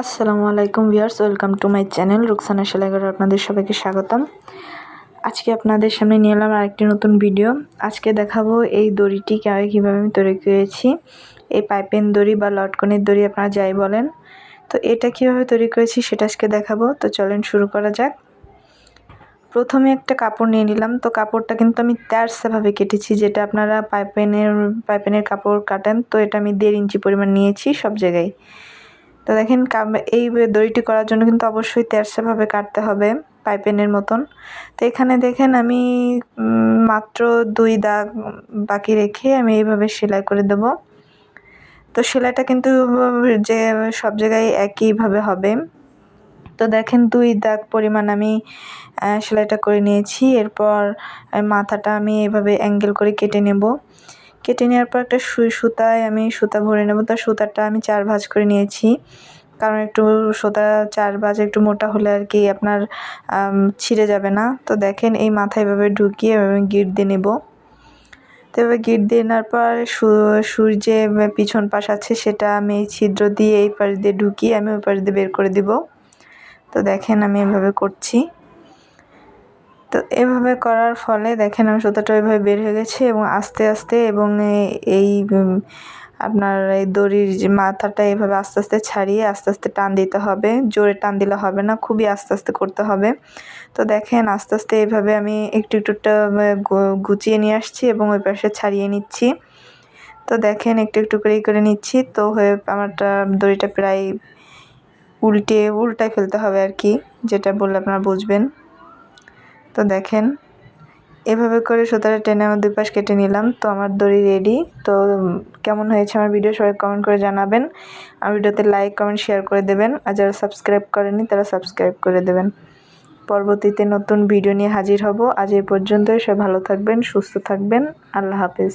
আসসালামু আলাইকুম viewers, welcome to my channel Ruksana Selaighor আপনাদের সবাইকে স্বাগতম। আজকে আপনাদের সামনে নিয়ে এলাম আরেকটি নতুন ভিডিও। আজকে দেখাবো এই দড়িটি কীভাবে আমি তৈরি করেছি। এই পাইপেন দড়ি বা লটকনের দড়ি আপনারা যাই বলেন। তো এটা কীভাবে তৈরি করেছি সেটা আজকে দেখাবো। তো চলেন শুরু করা যাক। প্রথমে একটা কাপড় নিয়ে নিলাম। তো কাপড়টা কিন্তু আমি তেরসাভাবে কেটেছি, যেটা আপনারা পাইপেনের পাইপেনের কাপড় কাটেন। তো এটা আমি দেড় ইঞ্চি পরিমাণ নিয়েছি সব জায়গায়। তো দেখেন এই দড়িটি করার জন্য কিন্তু অবশ্যই তেরসাভাবে কাটতে হবে, পাইপেনের মতন। তো এখানে দেখেন আমি মাত্র দুই দাগ বাকি রেখে আমি এইভাবে সেলাই করে দেব। তো সেলাইটা কিন্তু যে সব জায়গায় একইভাবে হবে। তো দেখেন দুই দাগ পরিমাণ আমি সেলাইটা করে নিয়েছি। এরপর মাথাটা আমি এভাবে অ্যাঙ্গেল করে কেটে নেব। কেটে নেওয়ার পর একটা সুই সুতায় আমি সুতা ভরে নেব। তো সুতাটা আমি চার ভাঁজ করে নিয়েছি। কারণ একটু সুতা চার ভাঁজ একটু মোটা হলে আর কি আপনার ছিঁড়ে যাবে না। তো দেখেন এই মাথায় এভাবে ঢুকিয়ে এভাবে গিট দিয়ে নেব। তো এভাবে গিট দিয়ে নেওয়ার পর সুর যে পিছন পাশ আছে সেটা আমি এই ছিদ্র দিয়ে এই পাশ দিয়ে ঢুকিয়ে আমি ওই পাশ দিয়ে বের করে দিব। তো দেখেন আমি এভাবে করছি। তো এভাবে করার ফলে দেখেন আমি সুতোটা এভাবে বের হয়ে গেছে এবং আস্তে আস্তে এবং এই আপনার এই দড়ির যে মাথাটা এভাবে আস্তে আস্তে ছাড়িয়ে আস্তে আস্তে টান দিতে হবে। জোরে টান দিলে হবে না, খুবই আস্তে আস্তে করতে হবে। তো দেখেন আস্তে আস্তে এইভাবে আমি একটু একটুটা গুছিয়ে নিয়ে আসছি এবং ওই পাশে ছাড়িয়ে নিচ্ছি। তো দেখেন একটু একটু করেই করে নিচ্ছি। তো হয়ে আমারটা, দড়িটা প্রায় উল্টে উল্টায় ফেলতে হবে আর কি, যেটা বললে আপনারা বুঝবেন। তো দেখেন, এভাবে করে সুতাটা টেনে আমার দুই পাশ কেটে নিলাম। তো আমার দড়ি রেডি তো কেমন হয়েছে আমার ভিডিও সবাই কমেন্ট করে জানাবেন। আমার ভিডিওতে লাইক কমেন্ট শেয়ার করে দেবেন। আর যারা সাবস্ক্রাইব করেনি তারা সাবস্ক্রাইব করে দেবেন। পরবর্তীতে নতুন ভিডিও নিয়ে হাজির হব। আজ এই পর্যন্তই। সবাই ভালো থাকবেন, সুস্থ থাকবেন। আল্লাহ হাফেজ।